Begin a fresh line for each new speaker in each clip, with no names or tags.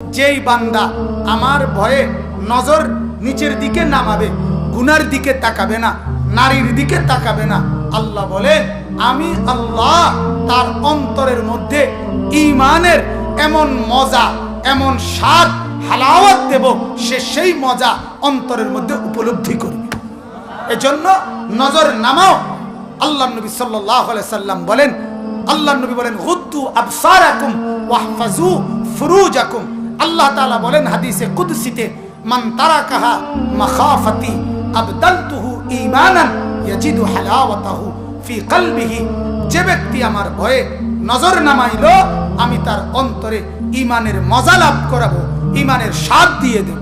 যেই বান্দা আমার ভয়ে নজর নিচের দিকে নামাবে, গুনার দিকে তাকাবে না, নারীর দিকে তাকাবে না। আল্লাহ বলে, আমি আল্লাহ তার অন্তরের মধ্যে ইমানের এমন মজা, এমন স্বাদ, হালাওয়াত দেব, সে সেই মজা অন্তরের মধ্যে উপলব্ধি করবে। এজন্য নজর নামাও। আল্লাহ নবী আলাইহি সাল্লাম বলেন, আল্লাহ নবী বলেন হুদ্দু আবসারাকুম ওয়াহফাজু ফুরুজাকুম। আল্লাহ তালা বলেন হাদিসে কুদসিতে, মান তারাকাহা মাখাফাতি আবদালতুহু ঈমানান ইয়াজিদু হালাওয়াতাহু ফি কলবিহি। যে ব্যক্তি আমার ভয়ে নজর নামাইলো, আমি তার অন্তরে ইমানের মজা লাভ করাবো ইমানের স্বাদ দিয়ে দেব।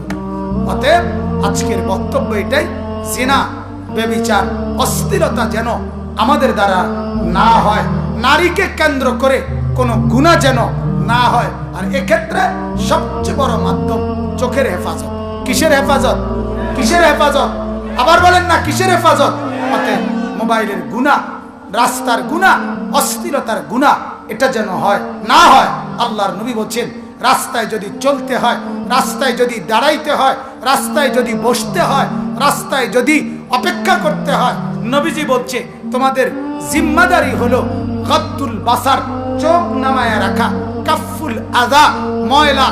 অতএব আজকের বক্তব্য এটাই, জিনা বেবিচার অস্থিরতা যেন আমাদের দ্বারা না হয়, নারীকে কেন্দ্র করে কোনো গুণা যেন না হয়। আর এক্ষেত্রে সবচেয়ে বড় মাধ্যম চোখের হেফাজত। কিসের হেফাজত? কিসের হেফাজত? আবার বলেন না, কিসের হেফাজত? মোবাইলের গুণা, রাস্তার গুণা, অস্থিরতার গুণা, এটা যেন হয়, না হয়, আল্লাহর নবী বলছেন, রাস্তায় যদি চলতে হয়, রাস্তায় যদি দাঁড়াইতে হয়, রাস্তায় যদি বসতে হয়, রাস্তায় যদি অপেক্ষা করতে হয়, নবীজি বলছে, তোমাদের জিম্মাদারি হলো গদ্দুল বাসার চোখ নামায়া রাখা কাফুল আদা, ময়লা,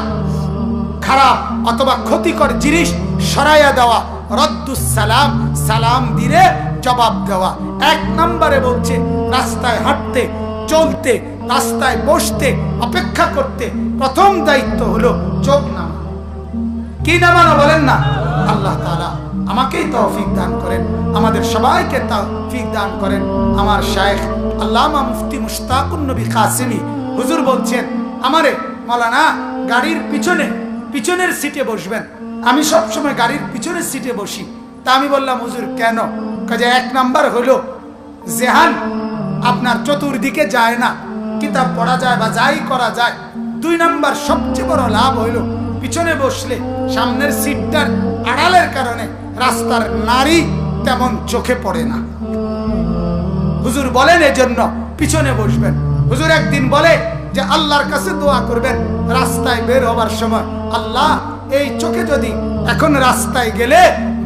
খারাপ অথবা ক্ষতিকর জিনিস সরাইয়া দেওয়া রদ্দুস সালাম সালাম দিলে জবাব দেওয়া। এক নম্বরে বলছে, রাস্তায় হাঁটতে, চলতে, রাস্তায় বসতে, অপেক্ষা করতে। প্রথম দায়িত্ব হলো চোখ নামা কি নামানো বলেন না? আল্লাহ তাআলা। আমাকেই তৌফিক দান করেন। আমাদের সবাইকে তৌফিক দান করেন। আমার শায়েখ আল্লামা মুফতি মুশতাকুন নবী কাসিমি হুজুর বলছেন, আমারে মাওলানা গাড়ির পিছনে, পিছনের সিটে বসবেন। আমি সব সময় গাড়ির পিছনের সিটে বসি। তা আমি বললাম, হুজুর, কেন? কাজে এক নাম্বার হলো, জেহান আপনার চতুর্দিকে যায় না। কিতাব পড়া যায় বা যাই করা যায়। দুই নাম্বার, সবচেয়ে বড় লাভ হইল পিছনে বসলে সামনের সিটটার আড়ালের কারণে রাস্তার নারী তেমন চোখে পড়ে না। হুজুর বলেন এজন্য পিছনে বসবেন। হুজুর একদিন বলে যে আল্লাহর কাছে দোয়া করবেন, রাস্তায় বের হবার সময়। আল্লাহ, এই চোখে যদি এখন রাস্তায় গেলে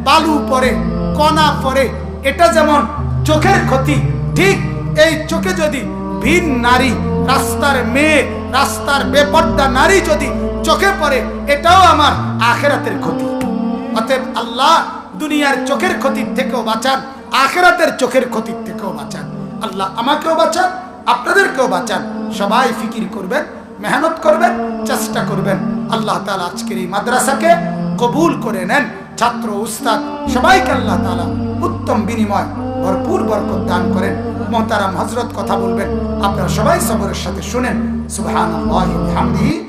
বালু পরে, কণা পরে, এটা যেমন চোখের ক্ষতি, ঠিক এই চোখে যদি ভিন নারী, রাস্তার মেয়ে, রাস্তার বেপর্দা নারী যদি চোখে পড়ে, এটাও আমার আখেরাতের ক্ষতি। অতএব আল্লাহ দুনিয়ার চোখের ক্ষতির থেকেও বাঁচান, আখেরাতের চোখের ক্ষতির থেকেও বাঁচান। আল্লাহ আমাকেও বাঁচান, আপনাদেরকেও বাঁচান। সবাই ফিকির করবেন, মেহনত করবেন, চেষ্টা করবেন। আল্লাহ তালা আজকের এই মাদ্রাসাকে কবুল করে নেন। ছাত্র, উস্তাদ, সবাইকে আল্লাহ তালা উত্তম বিনিময়, ভরপুর বরকত দান করেন। মোহতারাম হজরত কথা বলবেন। আপনারা সবাই সবরের সাথে শুনেন। বিহামদিহি।